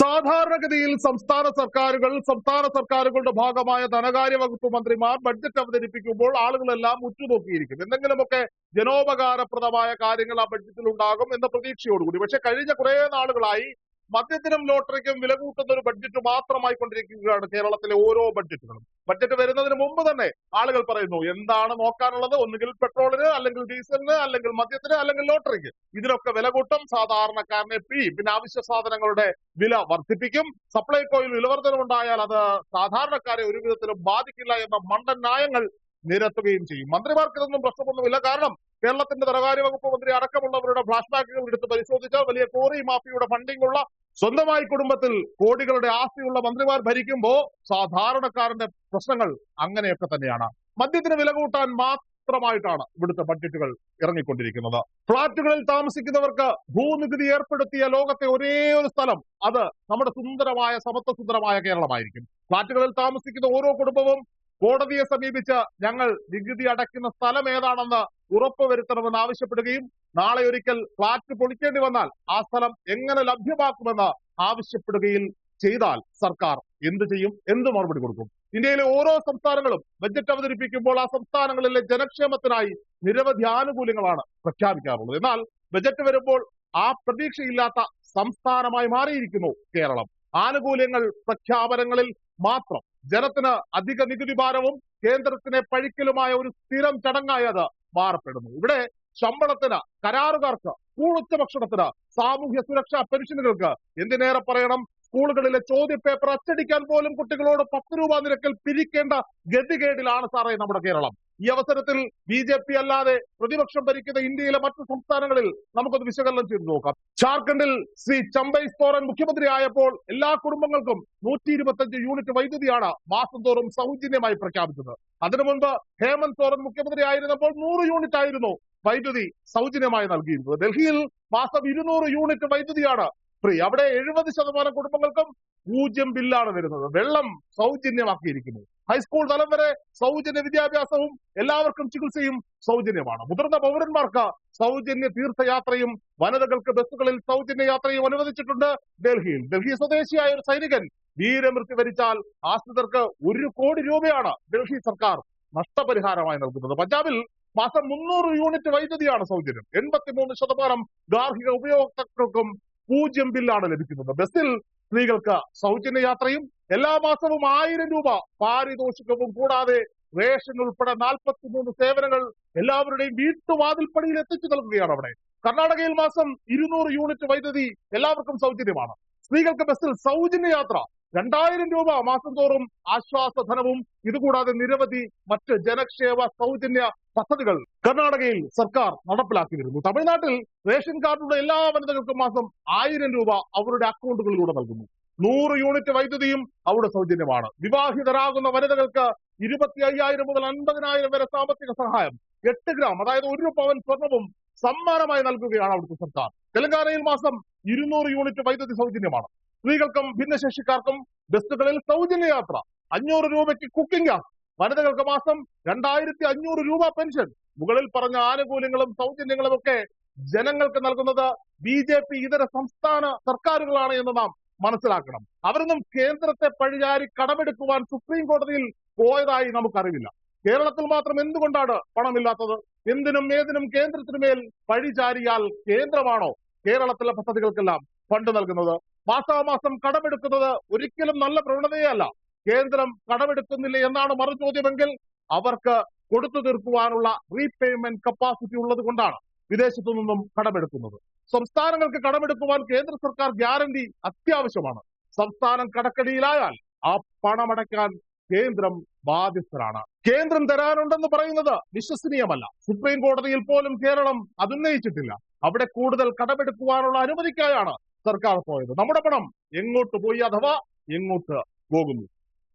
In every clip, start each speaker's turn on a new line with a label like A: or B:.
A: സാധാരണഗതിയിൽ സംസ്ഥാന സർക്കാരുകൾ സംസ്ഥാന സർക്കാരുകളുടെ ഭാഗമായ ധനകാര്യ വകുപ്പ് മന്ത്രിമാർ ബഡ്ജറ്റ് അവതരിപ്പിക്കുമ്പോൾ ആളുകളെല്ലാം ഉറ്റുനോക്കിയിരിക്കും. എന്തെങ്കിലുമൊക്കെ ജനോപകാരപ്രദമായ കാര്യങ്ങൾ ആ ബഡ്ജറ്റിൽ ഉണ്ടാകും എന്ന പ്രതീക്ഷയോടുകൂടി. പക്ഷെ കഴിഞ്ഞ കുറെ നാളുകളായി മദ്യത്തിനും ലോട്ടറിക്കും വില കൂട്ടുന്ന ഒരു ബഡ്ജറ്റ് മാത്രമായി കൊണ്ടിരിക്കുകയാണ് കേരളത്തിലെ ഓരോ ബഡ്ജറ്റുകളും ബഡ്ജറ്റ് വരുന്നതിന് മുമ്പ് തന്നെ ആളുകൾ പറയുന്നു എന്താണ് നോക്കാനുള്ളത്? ഒന്നുകിൽ പെട്രോളിന് അല്ലെങ്കിൽ ഡീസലിന് അല്ലെങ്കിൽ മദ്യത്തിന് അല്ലെങ്കിൽ ലോട്ടറിക്ക്. ഇതിനൊക്കെ വില കൂട്ടും. സാധാരണക്കാരനെ പി പിന്നെ അവശ്യ സാധനങ്ങളുടെ വില വർദ്ധിപ്പിക്കും. സപ്ലൈകോയിൽ വിലവർദ്ധനമുണ്ടായാൽ അത് സാധാരണക്കാരെ ഒരു വിധത്തിലും ബാധിക്കില്ല എന്ന മണ്ടൻ ന്യായങ്ങൾ നിരത്തുകയും ചെയ്യും. മന്ത്രിമാർക്ക് ഇതൊന്നും പ്രശ്നമൊന്നുമില്ല. കാരണം കേരളത്തിന്റെ ധനകാര്യ വകുപ്പ് മന്ത്രി അടക്കമുള്ളവരുടെ ഫ്ലാഷ് ബാക്കുകൾ എടുത്ത് പരിശോധിച്ചാൽ വലിയ കോറി മാഫിയുടെ ഫണ്ടിംഗ് ഉള്ള സ്വന്തമായി കുടുംബത്തിൽ കോടികളുടെ ആസ്തിയുള്ള മന്ത്രിമാർ ഭരിക്കുമ്പോ സാധാരണക്കാരന്റെ പ്രശ്നങ്ങൾ അങ്ങനെയൊക്കെ തന്നെയാണ്. മദ്യത്തിന് വില കൂട്ടാൻ മാത്രമായിട്ടാണ് ഇവിടുത്തെ ബഡ്ജറ്റുകൾ ഇറങ്ങിക്കൊണ്ടിരിക്കുന്നത്. ഫ്ളാറ്റുകളിൽ താമസിക്കുന്നവർക്ക് ഭൂനികുതി ഏർപ്പെടുത്തിയ ലോകത്തെ ഒരേ ഒരു സ്ഥലം അത് നമ്മുടെ സുന്ദരമായ സമത്വസുന്ദരമായ കേരളമായിരിക്കും. ഫ്ളാറ്റുകളിൽ താമസിക്കുന്ന ഓരോ കുടുംബവും കോടതിയെ സമീപിച്ച് ഞങ്ങൾ നികുതി അടയ്ക്കുന്ന സ്ഥലം ഏതാണെന്ന് ഉറപ്പുവരുത്തണമെന്ന് ആവശ്യപ്പെടുകയും നാളെ ഒരിക്കൽ ഫ്ളാറ്റ് പൊളിക്കേണ്ടി വന്നാൽ ആ സ്ഥലം എങ്ങനെ ലഭ്യമാക്കുമെന്ന് ആവശ്യപ്പെടുകയും ചെയ്താൽ സർക്കാർ എന്ത് ചെയ്യും? എന്ത് മറുപടി കൊടുക്കും? ഇന്ത്യയിലെ ഓരോ സംസ്ഥാനങ്ങളും ബജറ്റ് അവതരിപ്പിക്കുമ്പോൾ ആ സംസ്ഥാനങ്ങളിലെ ജനക്ഷേമത്തിനായി നിരവധി ആനുകൂല്യങ്ങളാണ് പ്രഖ്യാപിക്കാറുള്ളത്. എന്നാൽ ബജറ്റ് വരുമ്പോൾ ആ പ്രതീക്ഷയില്ലാത്ത സംസ്ഥാനമായി മാറിയിരിക്കുന്നു കേരളം. ആനുകൂല്യങ്ങൾ പ്രഖ്യാപനങ്ങളിൽ മാത്രം ജനത്തിന് അധിക നികുതി ഭാരവും കേന്ദ്രത്തിനെ പഴിക്കലുമായ ഒരു സ്ഥിരം ചടങ്ങായി അത് മാറപ്പെടുന്നു. ഇവിടെ ശമ്പളത്തിന് കരാറുകാർക്ക് കൂളുച്ച ഭക്ഷണത്തിന് സാമൂഹ്യ സുരക്ഷാ പെൻഷനുകൾക്ക് എന്തിനേറെ പറയണം? സ്കൂളുകളിലെ ചോദ്യ പേപ്പർ അച്ചടിക്കാൻ പോലും കുട്ടികളോട് പത്ത് രൂപ നിരക്കിൽ പിരിക്കേണ്ട ഗതികേടിലാണ് സാറേ നമ്മുടെ കേരളം. ഈ അവസരത്തിൽ ബി ജെ പി അല്ലാതെ പ്രതിപക്ഷം ഭരിക്കുന്ന ഇന്ത്യയിലെ മറ്റു സംസ്ഥാനങ്ങളിൽ നമുക്കത് വിശകലനം ചെയ്തു നോക്കാം. ജാർഖണ്ഡിൽ ശ്രീ ചമ്പൈ സോറൻ മുഖ്യമന്ത്രി ആയപ്പോൾ എല്ലാ കുടുംബങ്ങൾക്കും നൂറ്റി ഇരുപത്തഞ്ച് യൂണിറ്റ് വൈദ്യുതിയാണ് മാസം തോറും സൗജന്യമായി പ്രഖ്യാപിച്ചത്. അതിനു മുൻപ് ഹേമന്ത് സോറൻ മുഖ്യമന്ത്രി ആയിരുന്നപ്പോൾ നൂറ് യൂണിറ്റ് ആയിരുന്നു വൈദ്യുതി സൗജന്യമായി നൽകിയിരുന്നത്. ഡൽഹിയിൽ മാസം ഇരുന്നൂറ് യൂണിറ്റ് വൈദ്യുതിയാണ് ഫ്രീ. അവിടെ എഴുപത് ശതമാനം കുടുംബങ്ങൾക്കും പൂജ്യം ബില്ലാണ് വരുന്നത്. വെള്ളം സൗജന്യമാക്കിയിരിക്കുന്നത് ഹൈസ്കൂൾ തലം വരെ സൗജന്യ വിദ്യാഭ്യാസവും എല്ലാവർക്കും ചികിത്സയും സൗജന്യമാണ്. മുതിർന്ന പൗരന്മാർക്ക് സൗജന്യ തീർത്ഥയാത്രയും വനിതകൾക്ക് ബസ്സുകളിൽ സൗജന്യ യാത്രയും അനുവദിച്ചിട്ടുണ്ട് ഡൽഹിയിൽ. ഡൽഹി സ്വദേശിയായ ഒരു സൈനികൻ വീരമൃത്യു വരിച്ചാൽ ആശ്രിതർക്ക് ഒരു കോടി രൂപയാണ് ഡൽഹി സർക്കാർ നഷ്ടപരിഹാരമായി നൽകുന്നത്. പഞ്ചാബിൽ മാസം മുന്നൂറ് യൂണിറ്റ് വൈദ്യുതിയാണ് സൗജന്യം. എൺപത്തിമൂന്ന് ശതമാനം ഗാർഹിക ഉപയോക്താക്കൾക്കും പൂജ്യം ബില്ലാണ് ലഭിക്കുന്നത്. ബസ്സിൽ സ്ത്രീകൾക്ക് സൗജന്യ യാത്രയും എല്ലാ മാസവും ആയിരം രൂപ പാരിതോഷികവും കൂടാതെ റേഷൻ ഉൾപ്പെടെ നാൽപ്പത്തിമൂന്ന് സേവനങ്ങൾ എല്ലാവരുടെയും വീട്ടുവാതിൽപ്പടിയിൽ എത്തിച്ചു നൽകുകയാണ് അവിടെ. കർണാടകയിൽ മാസം ഇരുന്നൂറ് യൂണിറ്റ് വൈദ്യുതി എല്ലാവർക്കും സൗജന്യമാണ്. സ്ത്രീകൾക്ക് ബസ്സിൽ സൗജന്യ യാത്ര രണ്ടായിരം രൂപ മാസം തോറും ആശ്വാസധനവും ഇതുകൂടാതെ നിരവധി മറ്റ് ജനക്ഷേമ സൗജന്യ പദ്ധതികൾ കർണാടകയിൽ സർക്കാർ നടപ്പിലാക്കി വരുന്നു തമിഴ്നാട്ടിൽ റേഷൻ കാർഡുള്ള എല്ലാ വനിതകൾക്കും മാസം ആയിരം രൂപ അവരുടെ അക്കൗണ്ടുകളിലൂടെ നൽകുന്നു. നൂറ് യൂണിറ്റ് വൈദ്യുതിയും അവിടെ സൗജന്യമാണ്. വിവാഹിതരാകുന്ന വനിതകൾക്ക് ഇരുപത്തി അയ്യായിരം മുതൽ അൻപതിനായിരം വരെ സാമ്പത്തിക സഹായം. എട്ട് ഗ്രാം അതായത് ഒരു പവൻ സ്വർണവും സമ്മാനമായി നൽകുകയാണ് അവിടുത്തെ സർക്കാർ. തെലങ്കാനയിൽ മാസം ഇരുന്നൂറ് യൂണിറ്റ് വൈദ്യുതി സൗജന്യമാണ്. സ്ത്രീകൾക്കും ഭിന്നശേഷിക്കാർക്കും ബസ്സുകളിൽ സൗജന്യ യാത്ര. അഞ്ഞൂറ് രൂപയ്ക്ക് കുക്കിംഗ് ഗ്യാസ് വനിതകൾക്ക് മാസം രണ്ടായിരത്തി അഞ്ഞൂറ് രൂപ പെൻഷൻ മുകളിൽ പറഞ്ഞ ആനുകൂല്യങ്ങളും സൗജന്യങ്ങളും ഒക്കെ ജനങ്ങൾക്ക് നൽകുന്നത് ബി ജെ പി ഇതര സംസ്ഥാന സർക്കാരുകളാണ് എന്ന് നാം മനസ്സിലാക്കണം. അവരൊന്നും കേന്ദ്രത്തെ പഴിചാരി കടമെടുക്കുവാൻ സുപ്രീം കോടതിയിൽ പോയതായി നമുക്കറിവില്ല. കേരളത്തിൽ മാത്രം എന്തുകൊണ്ടാണ് പണമില്ലാത്തത്? എന്തിനും ഏതിനും കേന്ദ്രത്തിനുമേൽ പഴിചാരിയാൽ കേന്ദ്രമാണോ കേരളത്തിലെ പദ്ധതികൾക്കെല്ലാം ഫണ്ട് നൽകുന്നത്? മാസാമാസം കടമെടുക്കുന്നത് ഒരിക്കലും നല്ല പ്രവണതയല്ല. കേന്ദ്രം കടമെടുക്കുന്നില്ല എന്നാണ് മറുചോദ്യമെങ്കിൽ അവർക്ക് കൊടുത്തു തീർക്കുവാനുള്ള റീപേയ്മെന്റ് കപ്പാസിറ്റി ഉള്ളത് കൊണ്ടാണ് വിദേശത്തു നിന്നും കടമെടുക്കുന്നത്. സംസ്ഥാനങ്ങൾക്ക് കടമെടുക്കുവാൻ കേന്ദ്ര സർക്കാർ ഗ്യാരണ്ടി അത്യാവശ്യമാണ്. സംസ്ഥാനം കടക്കടിയിലായാൽ ആ പണമടയ്ക്കാൻ കേന്ദ്രം ബാധ്യസ്ഥരാണ്. കേന്ദ്രം തരാനുണ്ടെന്ന് പറയുന്നത് വിശ്വസനീയമല്ല. സുപ്രീം കോടതിയിൽ പോലും കേരളം അതുന്നയിച്ചിട്ടില്ല അവിടെ കൂടുതൽ കടമെടുക്കുവാനുള്ള അനുമതിക്കായാണ് സർക്കാർ പോയത്. നമ്മുടെ പണം എങ്ങോട്ട് പോയി അഥവാ എങ്ങോട്ട് പോകുന്നു?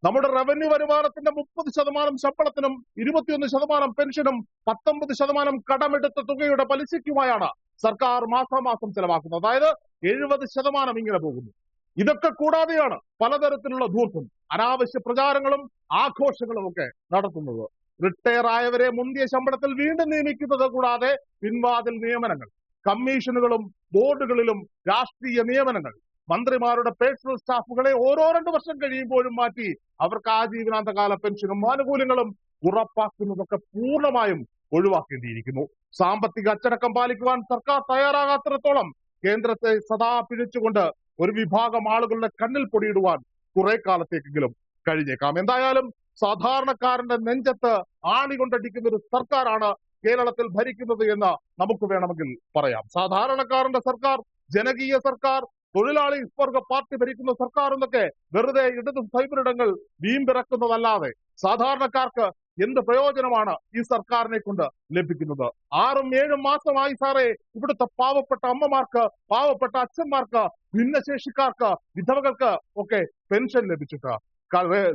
A: നമ്മുടെ റവന്യൂ വരുമാനത്തിന്റെ മുപ്പത് ശതമാനം ശമ്പളത്തിനും ഇരുപത്തിയൊന്ന് ശതമാനം പെൻഷനും പത്തൊമ്പത് ശതമാനം കടമെടുത്ത തുകയുടെ പലിശയ്ക്കുമായാണ് സർക്കാർ മാസാമാസം ചെലവാക്കുന്നത്. അതായത് എഴുപത് ശതമാനം ഇങ്ങനെ പോകുന്നു. ഇതൊക്കെ കൂടാതെയാണ് പലതരത്തിലുള്ള ധൂർത്തും അനാവശ്യ പ്രചാരങ്ങളും ആഘോഷങ്ങളും ഒക്കെ നടത്തുന്നത്. റിട്ടയർ ആയവരെ മുന്തിയ ശമ്പളത്തിൽ വീണ്ടും നിയമിക്കുന്നത് കൂടാതെ പിൻവാതിൽ നിയമനങ്ങൾ കമ്മീഷനുകളും ബോർഡുകളിലും രാഷ്ട്രീയ നിയമനങ്ങൾ. മന്ത്രിമാരുടെ പേഴ്സണൽ സ്റ്റാഫുകളെ ഓരോ രണ്ട് വർഷം കഴിയുമ്പോഴും മാറ്റി അവർക്ക് ആജീവനാന്തകാല പെൻഷനും ആനുകൂല്യങ്ങളും ഉറപ്പാക്കുന്നതൊക്കെ പൂർണമായും ഒഴിവാക്കേണ്ടിയിരിക്കുന്നു. സാമ്പത്തിക അച്ചടക്കം പാലിക്കുവാൻ സർക്കാർ തയ്യാറാകാത്തിടത്തോളം കേന്ദ്രത്തെ സദാ പിഴിച്ചുകൊണ്ട് ഒരു വിഭാഗം ആളുകളുടെ കണ്ണിൽ പൊടിയിടുവാൻ കുറെ കാലത്തേക്കെങ്കിലും കഴിഞ്ഞേക്കാം. എന്തായാലും സാധാരണക്കാരന്റെ നെഞ്ചത്ത് ആണി കൊണ്ടടിക്കുന്ന ഒരു സർക്കാരാണ് കേരളത്തിൽ ഭരിക്കുന്നത് എന്ന് നമുക്ക് വേണമെങ്കിൽ പറയാം. സാധാരണക്കാരന്റെ സർക്കാർ ജനകീയ സർക്കാർ തൊഴിലാളി വർഗ പാർട്ടി ഭരിക്കുന്ന സർക്കാർ എന്നൊക്കെ വെറുതെ ഇടത് സൈബറിടങ്ങൾ വീമ്പിറക്കുന്നതല്ലാതെ സാധാരണക്കാർക്ക് എന്ത് പ്രയോജനമാണ് ഈ സർക്കാരിനെ കൊണ്ട് ലഭിക്കുന്നത്? ആറും ഏഴും മാസമായി സാറേ ഇവിടുത്തെ പാവപ്പെട്ട അമ്മമാർക്ക് പാവപ്പെട്ട അച്ഛന്മാർക്ക് ഭിന്നശേഷിക്കാർക്ക് വിധവകൾക്ക് ഒക്കെ പെൻഷൻ ലഭിച്ചിട്ട്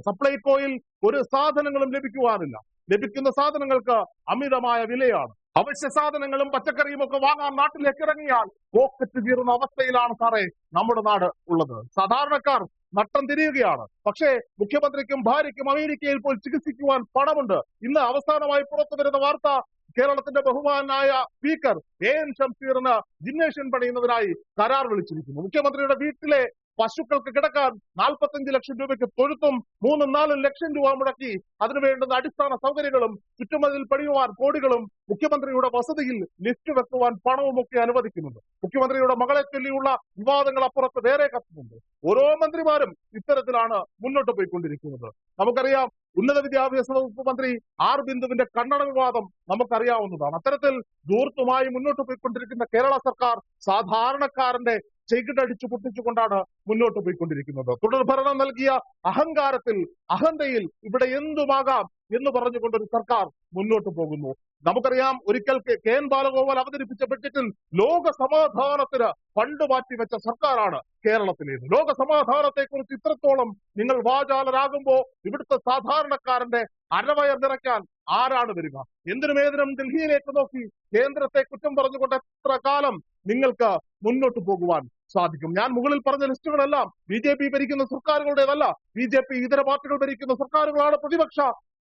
A: സപ്ലൈകോയിൽ ഒരു സാധനങ്ങളും ലഭിക്കുവാനില്ല. ലഭിക്കുന്ന സാധനങ്ങൾക്ക് അമിതമായ വിലയാണ്. അവശ്യ സാധനങ്ങളും പച്ചക്കറിയും ഒക്കെ വാങ്ങാൻ നാട്ടിലേക്ക് ഇറങ്ങിയാൽ പോക്കറ്റ് തീർന്ന അവസ്ഥയിലാണ് സാറേ നമ്മുടെ നാട് ഉള്ളത്. സാധാരണക്കാർ നട്ടം തിരിയുകയാണ്. പക്ഷേ മുഖ്യമന്ത്രിക്കും ഭാര്യയ്ക്കും അമേരിക്കയിൽ പോയി ചികിത്സിക്കുവാൻ പണമുണ്ട്. ഇന്ന് അവസാനമായി പുറത്തു വരുന്ന വാർത്ത കേരളത്തിന്റെ ബഹുമാനായ സ്പീക്കർ എ എൻ ഷംസീറിന് ജിംനേഷ്യൻ പണിയുന്നതിനായി കരാർ വിളിച്ചിരിക്കുന്നു. മുഖ്യമന്ത്രിയുടെ വീട്ടിലെ പശുക്കൾക്ക് കിടക്കാൻ നാൽപ്പത്തഞ്ച് ലക്ഷം രൂപയ്ക്ക് തൊഴുത്തും മൂന്നും നാലും ലക്ഷം രൂപ മുടക്കി അതിനു വേണ്ടുന്ന അടിസ്ഥാന സൗകര്യങ്ങളും ചുറ്റുമതിൽ പണിയുവാൻ കോടികളും മുഖ്യമന്ത്രിയുടെ വസതിയിൽ ലിസ്റ്റ് വെക്കുവാൻ പണവും ഒക്കെ അനുവദിക്കുന്നുണ്ട്. മുഖ്യമന്ത്രിയുടെ മകളെ ചൊല്ലിയുള്ള വിവാദങ്ങൾ അപ്പുറത്ത് വേറെ കത്തുന്നുണ്ട്. ഓരോ മന്ത്രിമാരും ഇത്തരത്തിലാണ് മുന്നോട്ട് പോയിക്കൊണ്ടിരിക്കുന്നത്. നമുക്കറിയാം ഉന്നത വിദ്യാഭ്യാസ വകുപ്പ് മന്ത്രി ആർ ബിന്ദുവിന്റെ കണ്ണട വിവാദം നമുക്കറിയാവുന്നതാണ്. അത്തരത്തിൽ ദൂർത്തുമായി മുന്നോട്ട് പോയിക്കൊണ്ടിരിക്കുന്ന കേരള സർക്കാർ സാധാരണക്കാരന്റെ ചെകിടടിച്ചു പൊട്ടിച്ചുകൊണ്ടാണ് മുന്നോട്ട് പോയിക്കൊണ്ടിരിക്കുന്നത്. തുടർ ഭരണം നൽകിയ അഹങ്കാരത്തിൽ അഹന്തയിൽ ഇവിടെ എന്തുമാകാം എന്ന് പറഞ്ഞുകൊണ്ട് ഒരു സർക്കാർ മുന്നോട്ട് പോകുന്നു. നമുക്കറിയാം ഒരിക്കൽ കെ എൻ ബാലഗോപാൽ അവതരിപ്പിച്ച ബഡ്ജറ്റിൽ ലോക സമാധാനത്തിന് ഫണ്ട് മാറ്റിവെച്ച സർക്കാരാണ് കേരളത്തിലേത്. ലോക സമാധാനത്തെ കുറിച്ച് ഇത്രത്തോളം നിങ്ങൾ വാചാലരാകുമ്പോ ഇവിടുത്തെ സാധാരണക്കാരന്റെ അരവയർ നിറയ്ക്കാൻ ആരാണ് വരിക? എന്തിനും ഏതിനും ഡൽഹിയിലേക്ക് നോക്കി കേന്ദ്രത്തെ കുറ്റം പറഞ്ഞുകൊണ്ട് എത്ര കാലം നിങ്ങൾക്ക് മുന്നോട്ട് പോകുവാൻ സാധിക്കും. ഞാൻ മുകളിൽ പറഞ്ഞ ലിസ്റ്റുകളെല്ലാം ബി ജെ പി ഭരിക്കുന്ന സർക്കാരുകളുടേതല്ല ബി ജെ പി ഇതര പാർട്ടികൾ ഭരിക്കുന്ന സർക്കാരുകളാണ് പ്രതിപക്ഷ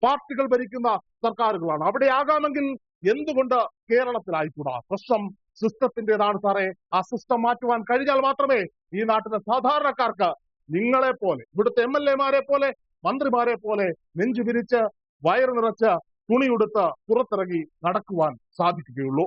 A: പാർട്ടികൾ ഭരിക്കുന്ന സർക്കാരുകളാണ്. അവിടെ ആകാമെങ്കിൽ എന്തുകൊണ്ട് കേരളത്തിലായിക്കൂടാ? പ്രശ്നം സിസ്റ്റത്തിന്റേതാണ് സാറേ. ആ സിസ്റ്റം മാറ്റുവാൻ കഴിഞ്ഞാൽ മാത്രമേ ഈ നാട്ടിലെ സാധാരണക്കാർക്ക് നിങ്ങളെ പോലെ ഇവിടുത്തെ എം എൽ എമാരെ പോലെ മന്ത്രിമാരെ പോലെ നെഞ്ചു വിരിച്ച് വയറു നിറച്ച് തുണിയുടുത്ത് പുറത്തിറങ്ങി നടക്കുവാൻ സാധിക്കുകയുള്ളൂ.